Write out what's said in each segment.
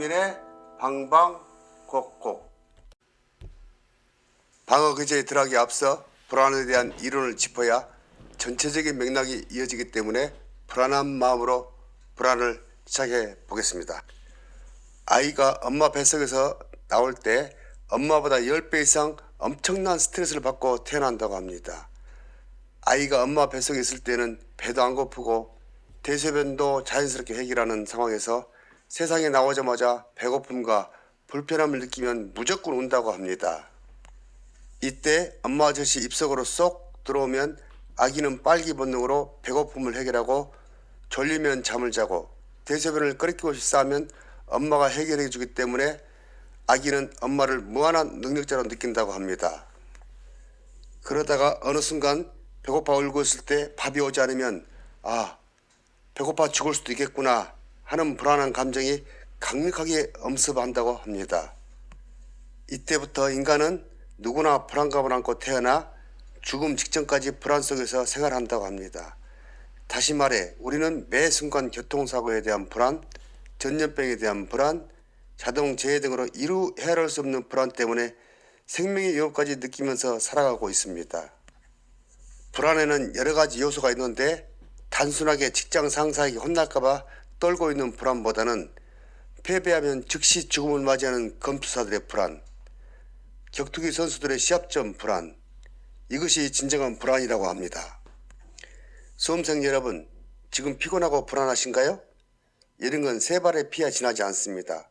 박민의 방방곡곡 방어 그제에 들어가기 앞서 불안에 대한 이론을 짚어야 전체적인 맥락이 이어지기 때문에 불안한 마음으로 불안을 시작해 보겠습니다. 아이가 엄마 뱃속에서 나올 때 엄마보다 10배 이상 엄청난 스트레스를 받고 태어난다고 합니다. 아이가 엄마 뱃속에 있을 때는 배도 안 고프고 대소변도 자연스럽게 해결하는 상황에서 세상에 나오자마자 배고픔과 불편함을 느끼면 무조건 운다고 합니다. 이때 엄마 젖이 입속으로 쏙 들어오면 아기는 빨기 본능으로 배고픔을 해결하고 졸리면 잠을 자고 대소변을 끓이고 싸면 엄마가 해결해 주기 때문에 아기는 엄마를 무한한 능력자로 느낀다고 합니다. 그러다가 어느 순간 배고파 울고 있을 때 밥이 오지 않으면 아 배고파 죽을 수도 있겠구나 하는 불안한 감정이 강력하게 엄습한다고 합니다. 이때부터 인간은 누구나 불안감을 안고 태어나 죽음 직전까지 불안 속에서 생활한다고 합니다. 다시 말해 우리는 매 순간 교통사고에 대한 불안, 전염병에 대한 불안, 자동 재해 등으로 이루 헤아릴 수 없는 불안 때문에 생명의 위협까지 느끼면서 살아가고 있습니다. 불안에는 여러 가지 요소가 있는데 단순하게 직장 상사에게 혼날까봐 떨고 있는 불안보다는 패배하면 즉시 죽음을 맞이하는 검투사들의 불안, 격투기 선수들의 시합점 불안, 이것이 진정한 불안이라고 합니다. 수험생 여러분, 지금 피곤하고 불안하신가요? 이런 건 세 발의 피야 지나지 않습니다.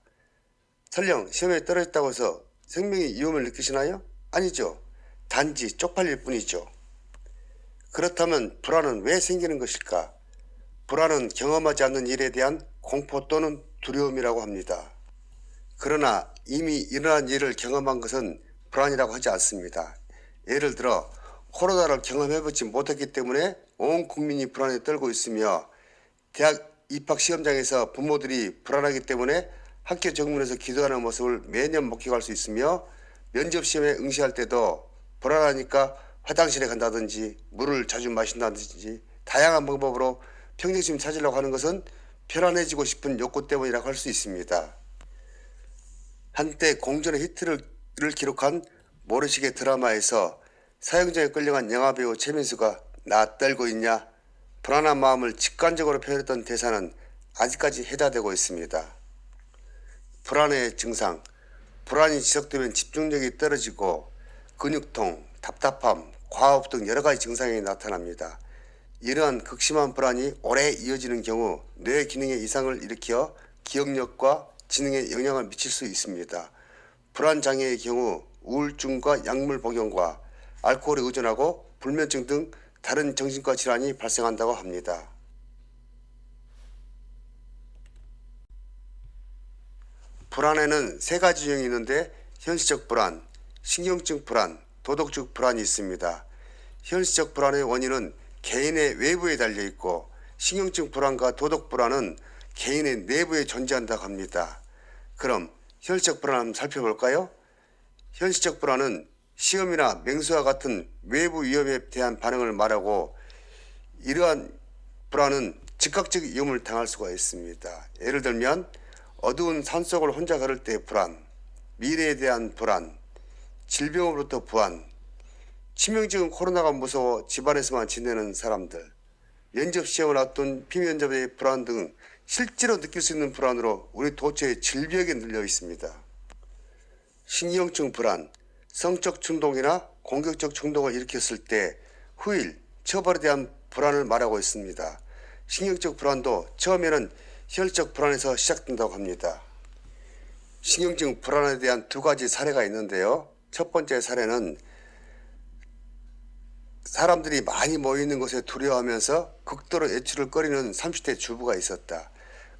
설령 시험에 떨어졌다고 해서 생명의 위험을 느끼시나요? 아니죠. 단지 쪽팔릴 뿐이죠. 그렇다면 불안은 왜 생기는 것일까? 불안은 경험하지 않는 일에 대한 공포 또는 두려움이라고 합니다. 그러나 이미 일어난 일을 경험한 것은 불안이라고 하지 않습니다. 예를 들어 코로나를 경험해보지 못했기 때문에 온 국민이 불안에 떨고 있으며 대학 입학 시험장에서 부모들이 불안하기 때문에 학교 정문에서 기도하는 모습을 매년 목격할 수 있으며 면접 시험에 응시할 때도 불안하니까 화장실에 간다든지 물을 자주 마신다든지 다양한 방법으로 평정심 찾으려고 하는 것은 편안해지고 싶은 욕구 때문이라고 할 수 있습니다. 한때 공전의 히트를 기록한 모래시계 드라마에서 사형장에 끌려간 영화배우 최민수가 나 떨고 있냐 불안한 마음을 직관적으로 표현했던 대사는 아직까지 해당되고 있습니다. 불안의 증상 불안이 지속되면 집중력이 떨어지고 근육통, 답답함, 과호흡 등 여러 가지 증상이 나타납니다. 이러한 극심한 불안이 오래 이어지는 경우 뇌 기능에 이상을 일으켜 기억력과 지능에 영향을 미칠 수 있습니다. 불안 장애의 경우 우울증과 약물 복용과 알코올에 의존하고 불면증 등 다른 정신과 질환이 발생한다고 합니다. 불안에는 세 가지 유형이 있는데 현실적 불안, 신경증 불안, 도덕적 불안이 있습니다. 현실적 불안의 원인은 개인의 외부에 달려 있고 신경증 불안과 도덕 불안은 개인의 내부에 존재한다고 합니다. 그럼 현실적 불안 한번 살펴볼까요? 현실적 불안은 시험이나 맹수와 같은 외부 위험에 대한 반응을 말하고 이러한 불안은 즉각적 위험을 당할 수가 있습니다. 예를 들면 어두운 산속을 혼자 걸을 때의 불안, 미래에 대한 불안, 질병으로부터 불안, 치명적인 코로나가 무서워 집안에서만 지내는 사람들, 면접 시험을 앞둔 피면접의 불안 등 실제로 느낄 수 있는 불안으로 우리 도처의 질병에 늘려 있습니다. 신경증 불안, 성적 충동이나 공격적 충동을 일으켰을 때 후일, 처벌에 대한 불안을 말하고 있습니다. 신경적 불안도 처음에는 혈적 불안에서 시작된다고 합니다. 신경증 불안에 대한 두 가지 사례가 있는데요. 첫 번째 사례는 사람들이 많이 모이는 곳에 두려워하면서 극도로 외출을 꺼리는 30대 주부가 있었다.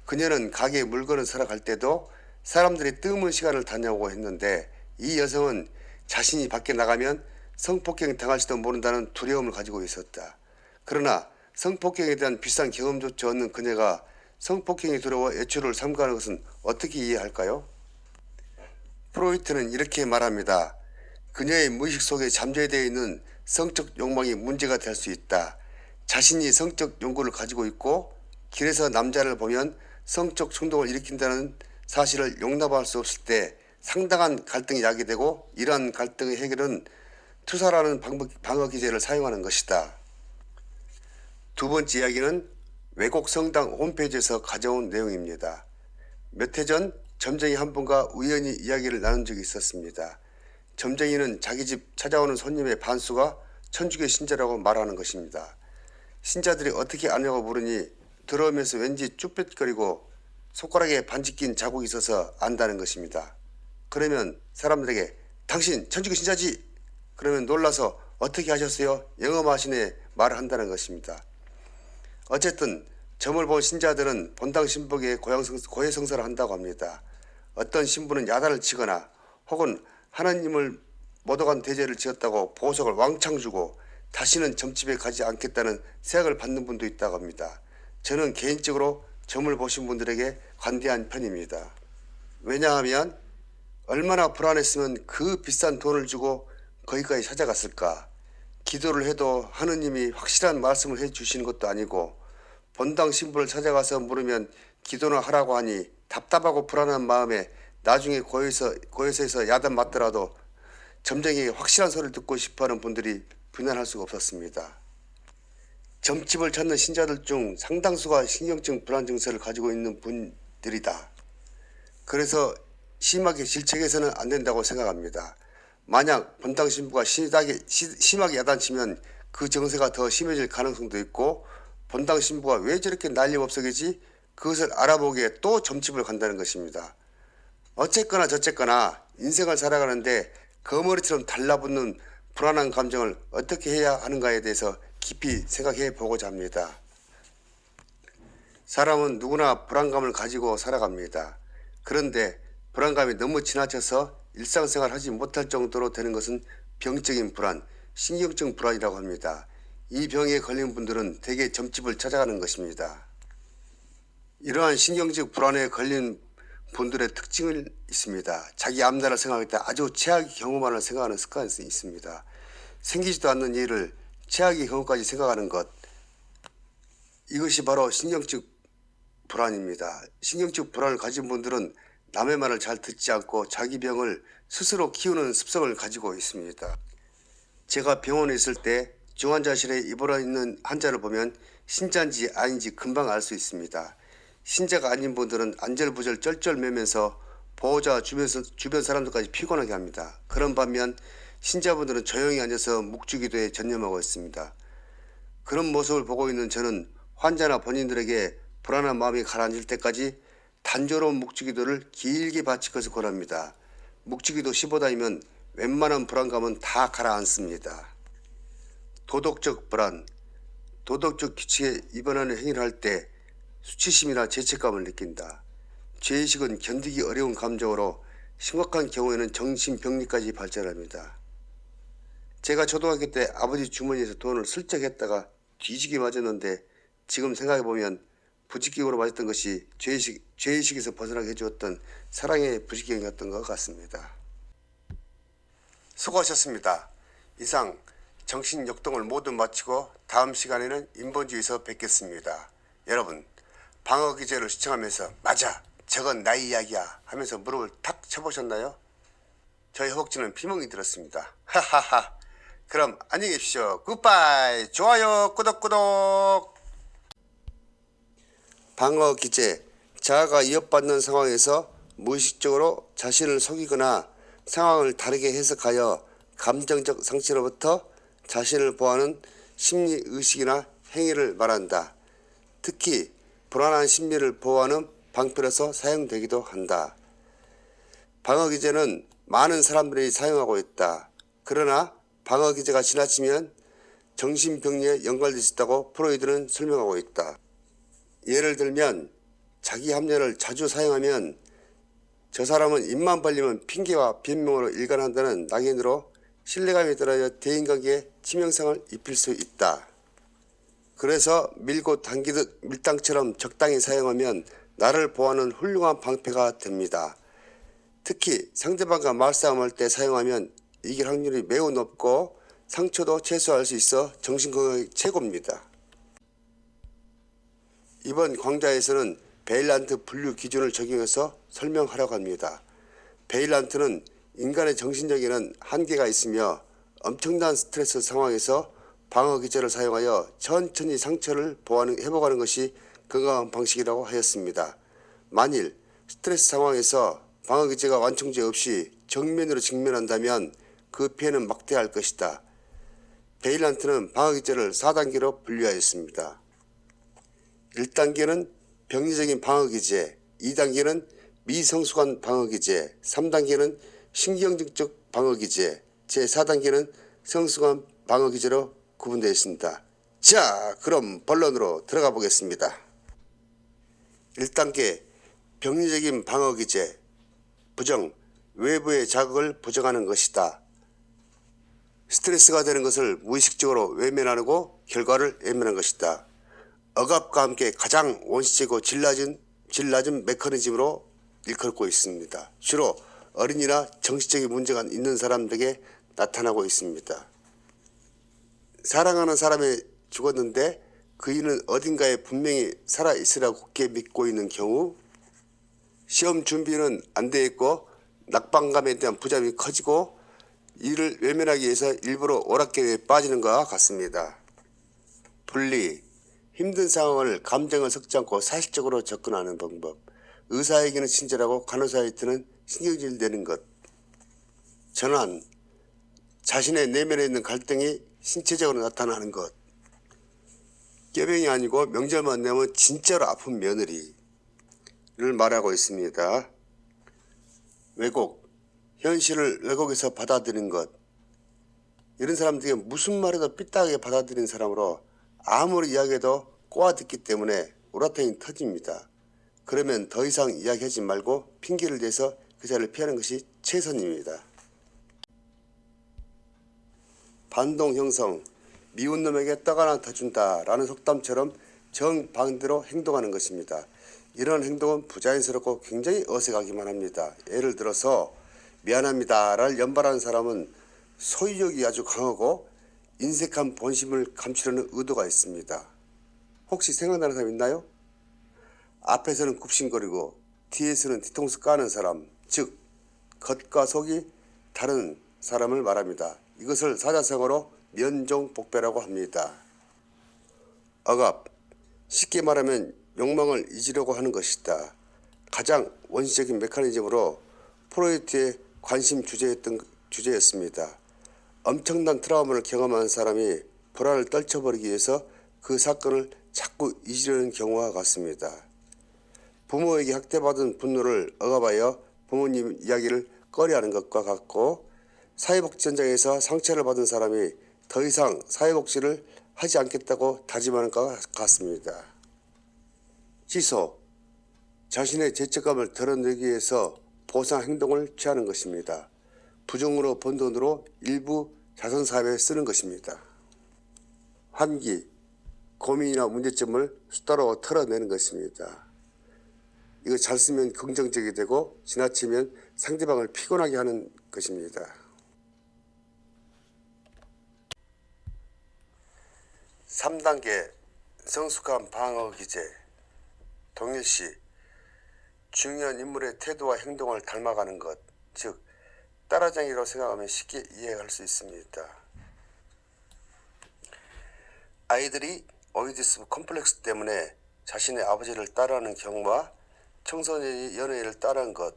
그녀는 가게에 물건을 사러 갈 때도 사람들이 뜸은 시간을 다녀오고 했는데 이 여성은 자신이 밖에 나가면 성폭행 당할지도 모른다는 두려움을 가지고 있었다. 그러나 성폭행에 대한 비싼 경험조차 없는 그녀가 성폭행이 두려워 외출을 삼가하는 것은 어떻게 이해할까요? 프로이트는 이렇게 말합니다. 그녀의 무의식 속에 잠재되어 있는 성적 욕망이 문제가 될 수 있다. 자신이 성적 욕구를 가지고 있고 길에서 남자를 보면 성적 충동을 일으킨다는 사실을 용납할 수 없을 때 상당한 갈등이 야기되고 이러한 갈등의 해결은 투사라는 방어 기제를 사용하는 것이다. 두 번째 이야기는 외국 성당 홈페이지에서 가져온 내용입니다. 몇 해 전 점쟁이 한 분과 우연히 이야기를 나눈 적이 있었습니다. 점쟁이는 자기 집 찾아오는 손님의 반수가 천주교 신자라고 말하는 것입니다. 신자들이 어떻게 아냐고 물으니 들어오면서 왠지 쭈뼛거리고 손가락에 반지 낀 자국이 있어서 안다는 것입니다. 그러면 사람들에게 당신 천주교 신자지? 그러면 놀라서 어떻게 하셨어요? 마신에 말을 한다는 것입니다. 어쨌든 점을 본 신자들은 본당 고향성, 고해성사를 한다고 합니다. 어떤 신부는 야단을 치거나 혹은 하나님을 모독한 대죄를 지었다고 보석을 왕창 주고 다시는 점집에 가지 않겠다는 세약을 받는 분도 있다고 합니다. 저는 개인적으로 점을 보신 분들에게 관대한 편입니다. 왜냐하면 얼마나 불안했으면 그 비싼 돈을 주고 거기까지 찾아갔을까. 기도를 해도 하느님이 확실한 말씀을 해 주시는 것도 아니고 본당 신부를 찾아가서 물으면 기도나 하라고 하니 답답하고 불안한 마음에 나중에 고에서 고에서에서 야단 맞더라도 점쟁이에게 확실한 소리를 듣고 싶어하는 분들이 분연할 수가 없었습니다. 점집을 찾는 신자들 중 상당수가 신경증 불안 증세를 가지고 있는 분들이다. 그래서 심하게 질책해서는 안 된다고 생각합니다. 만약 본당 신부가 심하게, 시- 심하게 야단치면 그 정세가 더 심해질 가능성도 있고 본당 신부가 왜 저렇게 난리법석이지 그것을 알아보기에 또 점집을 간다는 것입니다. 어쨌거나 저쨌거나 인생을 살아가는데 거머리처럼 달라붙는 불안한 감정을 어떻게 해야 하는가에 대해서 깊이 생각해 보고자 합니다. 사람은 누구나 불안감을 가지고 살아갑니다. 그런데 불안감이 너무 지나쳐서 일상생활 하지 못할 정도로 되는 것은 병적인 불안, 신경증 불안이라고 합니다. 이 병에 걸린 분들은 대개 점집을 찾아가는 것입니다. 이러한 신경적 불안에 걸린 분들의 특징이 있습니다. 자기 앞나라를 생각할 때 아주 최악의 경험만을 생각하는 습관이 있습니다. 생기지도 않는 일을 최악의 경험까지 생각하는 것. 이것이 바로 신경적 불안입니다. 신경적 불안을 가진 분들은 남의 말을 잘 듣지 않고 자기 병을 스스로 키우는 습성을 가지고 있습니다. 제가 병원에 있을 때 중환자실에 입원해 있는 환자를 보면 신자인지 아닌지 금방 알 수 있습니다. 신자가 아닌 분들은 안절부절 쩔쩔매면서 보호자 주변, 주변 사람들까지 피곤하게 합니다. 그런 반면 신자분들은 조용히 앉아서 묵주기도에 전념하고 있습니다. 그런 모습을 보고 있는 저는 환자나 본인들에게 불안한 마음이 가라앉을 때까지 단조로운 묵주기도를 길게 바칠 것을 권합니다. 묵주기도 15단이면 웬만한 불안감은 다 가라앉습니다. 도덕적 불안, 도덕적 규칙에 위반하는 행위를 할 때 수치심이나 죄책감을 느낀다. 죄의식은 견디기 어려운 감정으로 심각한 경우에는 정신병리까지 발전합니다. 제가 초등학교 때 아버지 주머니에서 돈을 슬쩍 했다가 뒤지게 맞았는데 지금 생각해보면 부직격으로 맞았던 것이 죄의식, 죄의식에서 벗어나게 해주었던 사랑의 부직격이었던 것 같습니다. 수고하셨습니다. 이상 정신 역동을 모두 마치고 다음 시간에는 인본주의에서 뵙겠습니다. 여러분 방어 기제를 시청하면서 맞아 저건 나의 이야기야 하면서 무릎을 탁 쳐보셨나요? 저희 허벅지는 피멍이 들었습니다. 하하하. 그럼 안녕히 계십시오. 굿바이. 좋아요. 구독 구독. 방어 기제. 자아가 위협받는 상황에서 무의식적으로 자신을 속이거나 상황을 다르게 해석하여 감정적 상처로부터 자신을 보호하는 심리 의식이나 행위를 말한다. 특히 불안한 심리를 보호하는 방편에서 사용되기도 한다. 방어 기제는 많은 사람들이 사용하고 있다. 그러나 방어 기제가 지나치면 정신병리에 연관될 수 있다고 프로이드는 설명하고 있다. 예를 들면 자기 합리화를 자주 사용하면 저 사람은 입만 벌리면 핑계와 변명으로 일관한다는 낙인으로 신뢰감이 떨어져 대인관계에 치명상을 입힐 수 있다. 그래서 밀고 당기듯 밀당처럼 적당히 사용하면 나를 보호하는 훌륭한 방패가 됩니다. 특히 상대방과 말싸움할 때 사용하면 이길 확률이 매우 높고 상처도 최소화할 수 있어 정신건강에 최고입니다. 이번 광자에서는 베일란트 분류 기준을 적용해서 설명하라고 합니다. 베일란트는 인간의 정신력에는 한계가 있으며 엄청난 스트레스 상황에서 방어 기제를 사용하여 천천히 상처를 보완- 회복하는 것이 건강한 방식이라고 하였습니다. 만일 스트레스 상황에서 방어 기제가 완충제 없이 정면으로 직면한다면 그 피해는 막대할 것이다. 베일란트는 방어 기제를 4단계로 분류하였습니다. 1단계는 병리적인 방어 기제, 2단계는 미성숙한 방어 기제, 3단계는 신경증적 방어 기제, 제4단계는 성숙한 방어 기제로 구분되어 있습니다. 자, 그럼 본론으로 들어가 보겠습니다. 1단계 병리적인 방어 기제 부정 외부의 자극을 부정하는 것이다. 스트레스가 되는 것을 무의식적으로 외면하고 결과를 외면한 것이다. 억압과 함께 가장 원시적이고 질 낮은, 질 낮은 메커니즘으로 일컬고 있습니다. 주로 어린이나 정신적인 문제가 있는 사람들에게 나타나고 있습니다. 사랑하는 사람이 죽었는데 그이는 어딘가에 분명히 살아 있으라고 굳게 믿고 있는 경우 시험 준비는 안 돼 있고 낙방감에 대한 부담이 커지고 이를 외면하기 위해서 일부러 오락계에 빠지는 것과 같습니다. 분리, 힘든 상황을 감정을 섞지 않고 사실적으로 접근하는 방법, 의사에게는 친절하고 간호사에게는 신경질 내는 것, 전환, 자신의 내면에 있는 갈등이 신체적으로 나타나는 것, 꾀병이 아니고 명절만 되면 진짜로 아픈 며느리를 말하고 있습니다. 왜곡, 현실을 왜곡해서 받아들인 것. 이런 사람들이 무슨 말해도 삐딱하게 받아들인 사람으로 아무리 이야기해도 꼬아듣기 때문에 우라통이 터집니다. 그러면 더 이상 이야기하지 말고 핑계를 대서 그 자리를 피하는 것이 최선입니다. 반동 형성, 미운 놈에게 떡 하나 더 준다라는 속담처럼 정반대로 행동하는 것입니다. 이런 행동은 부자연스럽고 굉장히 어색하기만 합니다. 예를 들어서 미안합니다를 연발하는 사람은 소유욕이 아주 강하고 인색한 본심을 감추려는 의도가 있습니다. 혹시 생각나는 사람 있나요? 앞에서는 굽신거리고 뒤에서는 뒤통수 까는 사람, 즉 겉과 속이 다른 사람을 말합니다. 이것을 사자성어로 면종복배라고 합니다. 억압, 쉽게 말하면 욕망을 잊으려고 하는 것이다. 가장 원시적인 메커니즘으로 프로이트의 관심 주제였던 주제였습니다. 엄청난 트라우마를 경험한 사람이 불안을 떨쳐버리기 위해서 그 사건을 자꾸 잊으려는 경우와 같습니다. 부모에게 학대받은 분노를 억압하여 부모님 이야기를 꺼려하는 것과 같고 사회복지 현장에서 상처를 받은 사람이 더 이상 사회복지를 하지 않겠다고 다짐하는 것과 같습니다. 취소, 자신의 죄책감을 덜어내기 위해서 보상 행동을 취하는 것입니다. 부정으로 번 돈으로 일부 자선 사업에 쓰는 것입니다. 환기, 고민이나 문제점을 수다로 털어내는 것입니다. 이거 잘 쓰면 긍정적이 되고 지나치면 상대방을 피곤하게 하는 것입니다. 3단계 성숙한 방어 기제 동일시 중요한 인물의 태도와 행동을 닮아가는 것, 즉 따라쟁이라고 생각하면 쉽게 이해할 수 있습니다. 아이들이 오이디스 컴플렉스 때문에 자신의 아버지를 따라하는 경우와 청소년이 연예인을 따라한 것,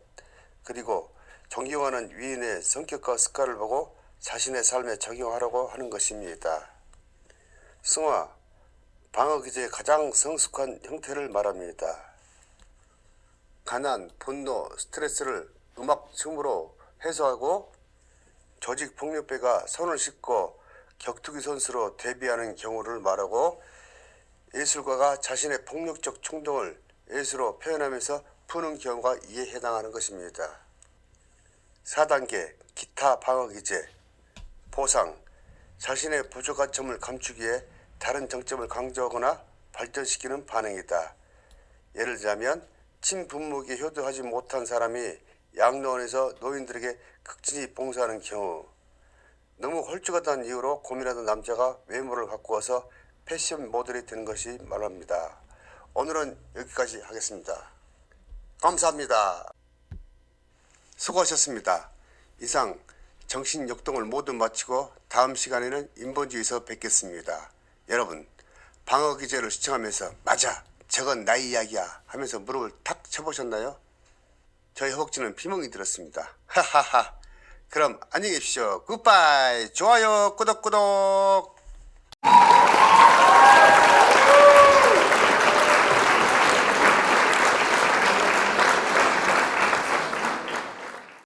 그리고 존경하는 위인의 성격과 습관을 보고 자신의 삶에 적용하려고 하는 것입니다. 승화, 방어 기제의 가장 성숙한 형태를 말합니다. 가난, 분노, 스트레스를 음악 춤으로 해소하고 조직 폭력배가 손을 씻고 격투기 선수로 데뷔하는 경우를 말하고 예술가가 자신의 폭력적 충동을 예술로 표현하면서 푸는 경우가 이에 해당하는 것입니다. 4단계 기타 방어 기제 보상 자신의 부족한 점을 감추기 위해 다른 정점을 강조하거나 발전시키는 반응이다. 예를 들자면 친부모에게 효도하지 못한 사람이 양로원에서 노인들에게 극진히 봉사하는 경우 너무 홀쭉하다는 이유로 고민하던 남자가 외모를 갖고 와서 패션 모델이 되는 것이 말합니다. 오늘은 여기까지 하겠습니다. 감사합니다. 수고하셨습니다. 이상 정신역동을 모두 마치고 다음 시간에는 인본주의에서 뵙겠습니다. 여러분 방어 기제를 시청하면서 맞아 저건 나의 이야기야 하면서 무릎을 탁 쳐보셨나요? 저희 허벅지는 비몽이 들었습니다. 하하하. 그럼 안녕히 계십시오. 굿바이. 좋아요, 구독, 구독.